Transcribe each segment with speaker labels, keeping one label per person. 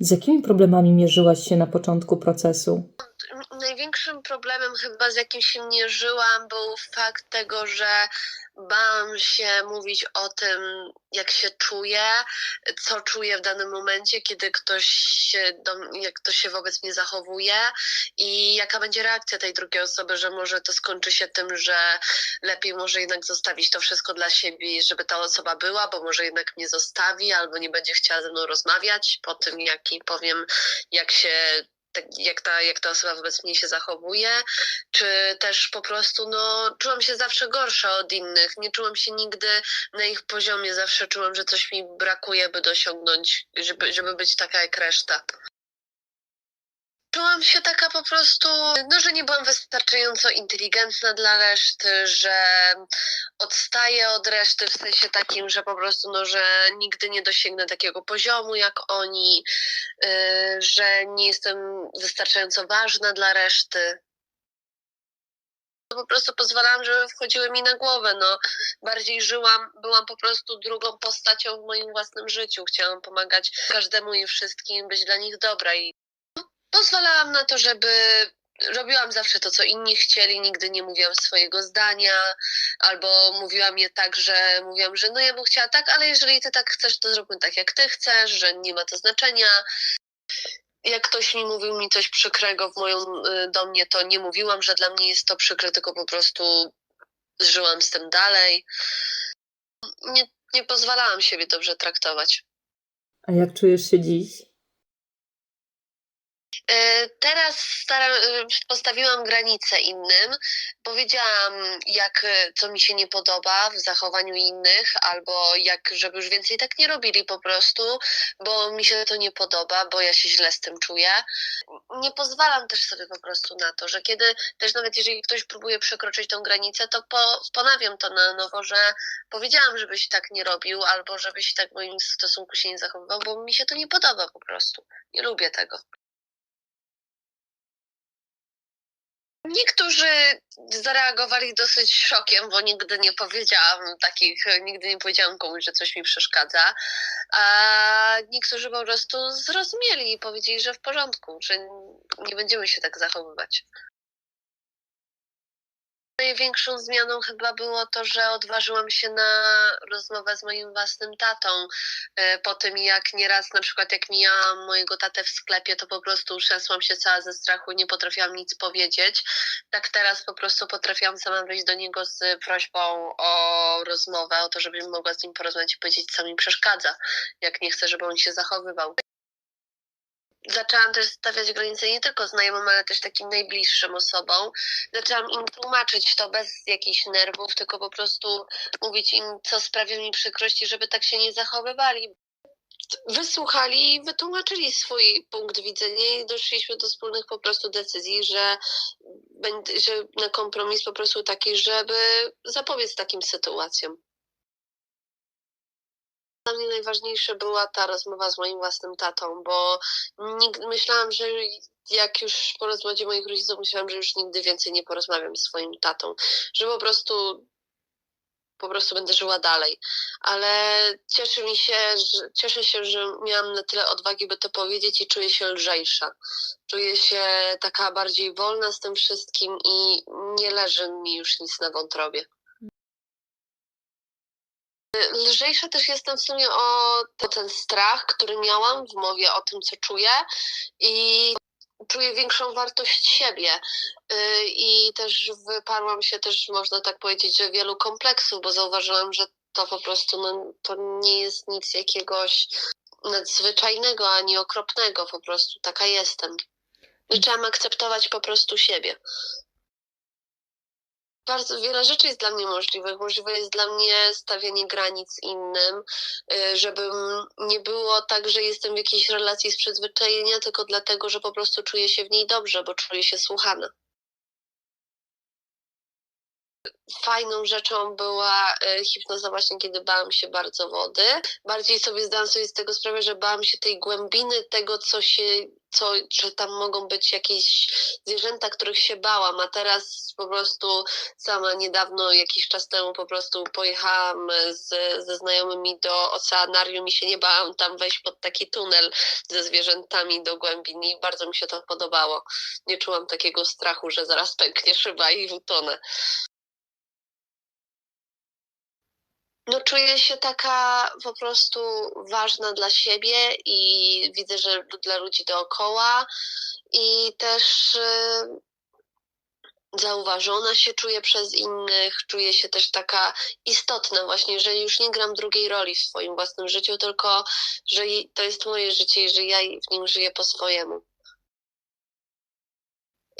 Speaker 1: Z jakimi problemami mierzyłaś się na początku procesu?
Speaker 2: Największym problemem chyba, z jakim się mierzyłam, był fakt tego, że bałam się mówić o tym, jak się czuję, co czuję w danym momencie, kiedy ktoś się, jak ktoś się wobec mnie zachowuje i jaka będzie reakcja tej drugiej osoby, że może to skończy się tym, że lepiej może jednak zostawić to wszystko dla siebie, żeby ta osoba była, bo może jednak mnie zostawi albo nie będzie chciała ze mną rozmawiać po tym, jak jej powiem, jak się jak ta, jak ta osoba wobec mnie się zachowuje, czy też po prostu no, czułam się zawsze gorsza od innych. Nie czułam się nigdy na ich poziomie, zawsze czułam, że coś mi brakuje, by dosiągnąć, żeby, żeby być taka jak reszta. Czułam się taka po prostu, no, że nie byłam wystarczająco inteligentna dla reszty, że odstaję od reszty w sensie takim, że po prostu, no, że nigdy nie dosięgnę takiego poziomu jak oni, yy, że nie jestem wystarczająco ważna dla reszty. Po prostu pozwalałam, żeby wchodziły mi na głowę. No, bardziej żyłam, byłam po prostu drugą postacią w moim własnym życiu. Chciałam pomagać każdemu i wszystkim, być dla nich dobra i pozwalałam na to, żeby robiłam zawsze to, co inni chcieli, nigdy nie mówiłam swojego zdania, albo mówiłam je tak, że mówiłam, że no ja bym chciała tak, ale jeżeli ty tak chcesz, to zróbmy tak, jak ty chcesz, że nie ma to znaczenia. Jak ktoś mi mówił mi coś przykrego w moją, y, do mnie, to nie mówiłam, że dla mnie jest to przykre, tylko po prostu żyłam z tym dalej. Nie, nie pozwalałam siebie dobrze traktować.
Speaker 1: A jak czujesz się dziś?
Speaker 2: E, Teraz staram, e, postawiłam granice innym. Powiedziałam, jak, e, co mi się nie podoba w zachowaniu innych, albo jak, żeby już więcej tak nie robili po prostu, bo mi się to nie podoba, bo ja się źle z tym czuję. Nie pozwalam też sobie po prostu na to, że kiedy też nawet jeżeli ktoś próbuje przekroczyć tą granicę, to po, ponawiam to na nowo, że powiedziałam, żebyś tak nie robił, albo żebyś tak w moim stosunku się nie zachowywał, bo mi się to nie podoba po prostu. Nie lubię tego. Niektórzy zareagowali dosyć szokiem, bo nigdy nie powiedziałam takich, nigdy nie powiedziałam komuś, że coś mi przeszkadza. A niektórzy po prostu zrozumieli i powiedzieli, że w porządku, że nie będziemy się tak zachowywać. Największą zmianą chyba było to, że odważyłam się na rozmowę z moim własnym tatą. E, Po tym, jak nieraz, na przykład, jak mijałam mojego tatę w sklepie, to po prostu trzęsłam się cała ze strachu, nie potrafiłam nic powiedzieć. Tak teraz po prostu potrafiłam sama wyjść do niego z prośbą o rozmowę, o to, żebym mogła z nim porozmawiać i powiedzieć, co mi przeszkadza, jak nie chcę, żeby on się zachowywał. Zaczęłam też stawiać granice nie tylko znajomym, ale też takim najbliższym osobom. Zaczęłam im tłumaczyć to bez jakichś nerwów, tylko po prostu mówić im, co sprawia mi przykrości, żeby tak się nie zachowywali. Wysłuchali i wytłumaczyli swój punkt widzenia i doszliśmy do wspólnych po prostu decyzji, że, że na kompromis po prostu taki, żeby zapobiec takim sytuacjom. Mnie najważniejsza była ta rozmowa z moim własnym tatą, bo myślałam, że jak już po rozwodzie moich rodziców, myślałam, że już nigdy więcej nie porozmawiam z swoim tatą, że po prostu po prostu będę żyła dalej. Ale cieszy mi się, że, cieszę się, że miałam na tyle odwagi, by to powiedzieć i czuję się lżejsza. Czuję się taka bardziej wolna z tym wszystkim i nie leży mi już nic na wątrobie. Lżejsza też jestem w sumie o ten strach, który miałam w mowie o tym, co czuję i czuję większą wartość siebie. Y, I też wyparłam się też, można tak powiedzieć, że wielu kompleksów, bo zauważyłam, że to po prostu no, to nie jest nic jakiegoś nadzwyczajnego ani okropnego, po prostu taka jestem. Zaczęłam akceptować po prostu siebie bardzo wiele rzeczy jest dla mnie możliwych. Możliwe jest dla mnie stawianie granic innym, y, żebym nie było tak, że jestem w jakiejś relacji z przyzwyczajenia, tylko dlatego, że po prostu czuję się w niej dobrze, bo czuję się słuchana. Fajną rzeczą była y, hipnoza właśnie, kiedy bałam się bardzo wody. Bardziej sobie zdałam sobie z tego sprawę, że bałam się tej głębiny tego, co się, co, że tam mogą być jakieś zwierzęta, których się bałam, a teraz po prostu sama niedawno, jakiś czas temu po prostu pojechałam z, ze znajomymi do oceanarium i się nie bałam tam wejść pod taki tunel ze zwierzętami do głębin i bardzo mi się to podobało. Nie czułam takiego strachu, że zaraz pęknie szyba i utonę. No czuję się taka po prostu ważna dla siebie i widzę, że dla ludzi dookoła i też y, zauważona się czuję przez innych, czuję się też taka istotna właśnie, że już nie gram drugiej roli w swoim własnym życiu, tylko że to jest moje życie i że ja w nim żyję po swojemu.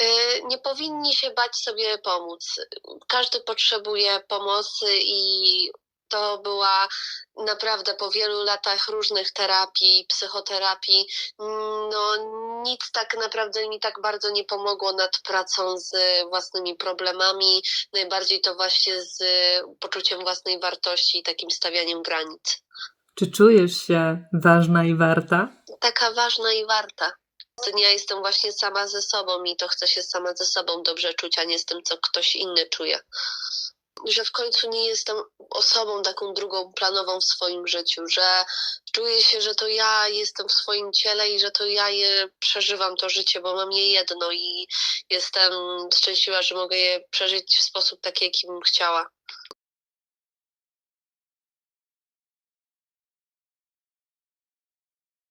Speaker 2: Y, Nie powinni się bać sobie pomóc. Każdy potrzebuje pomocy i to była naprawdę po wielu latach różnych terapii, psychoterapii, no nic tak naprawdę mi tak bardzo nie pomogło nad pracą z własnymi problemami. Najbardziej to właśnie z poczuciem własnej wartości i takim stawianiem granic.
Speaker 1: Czy czujesz się ważna i warta?
Speaker 2: Taka ważna i warta. Ja jestem właśnie sama ze sobą i to chcę się sama ze sobą dobrze czuć, a nie z tym, co ktoś inny czuje. Że w końcu nie jestem osobą taką drugą planową w swoim życiu, że czuję się, że to ja jestem w swoim ciele i że to ja je przeżywam to życie, bo mam je jedno i jestem szczęśliwa, że mogę je przeżyć w sposób taki, jaki bym chciała.